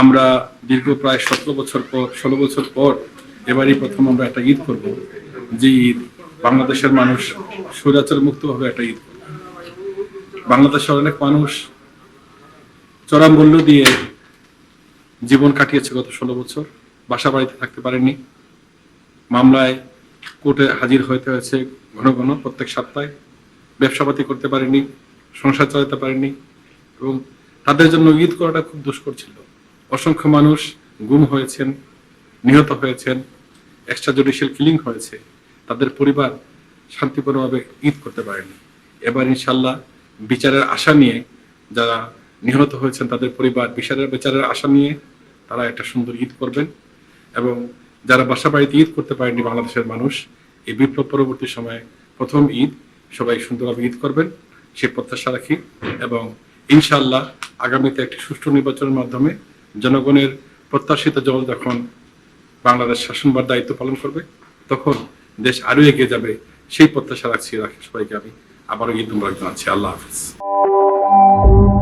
আমরা দীর্ঘ প্রায় সতেরো বছর পর, ষোলো বছর পর এবারই প্রথম আমরা একটা ঈদ করব। যে ঈদ বাংলাদেশের মানুষ স্বৈরাচার মুক্তভাবে একটা ঈদ বাংলাদেশের অনেক মানুষ চড়া মূল্য দিয়ে জীবন কাটিয়েছে গত ষোলো বছর, বাসা বাড়িতে থাকতে পারেনি মামলায় কোর্টে হাজির হতে হয়েছে ঘন ঘন, প্রত্যেক সপ্তাহে। ব্যবসাপাতি করতে পারেনি সংসার চালাতে পারেনি এবং তাদের জন্য ঈদ করাটা খুব দুষ্কর ছিল। অসংখ্য মানুষ গুম হয়েছেন, নিহত হয়েছেন এক্সট্রা জুডিশিয়াল কিলিং হয়েছে। তাদের পরিবার শান্তিপূর্ণভাবে ঈদ করতে পারেনি। এবার ইনশাল্লাহ বিচারের আশা নিয়ে যারা নিহত হয়েছেন, তাদের পরিবার বিচারের বিচারের আশা নিয়ে তারা একটা সুন্দর ঈদ করবেন এবং যারা বাসা বাড়িতে ঈদ করতে পারেনি বাংলাদেশের মানুষ, এই বিপ্লব পরবর্তী সময়ে প্রথম ঈদ, সবাই সুন্দরভাবে ঈদ করবেন সে প্রত্যাশা রাখি এবং ইনশাল্লাহ আগামীতে একটি সুষ্ঠু নির্বাচনের মাধ্যমে জনগণের প্রত্যাশিত জল যখন বাংলাদেশ শাসনবার দায়িত্ব পালন করবে, তখন দেশ আরও এগিয়ে যাবে। সেই প্রত্যাশা রাখছি। রাখি সবাইকে আমি। আবারও ঈদ মুবারক জানাচ্ছি। আল্লাহ হাফিজ।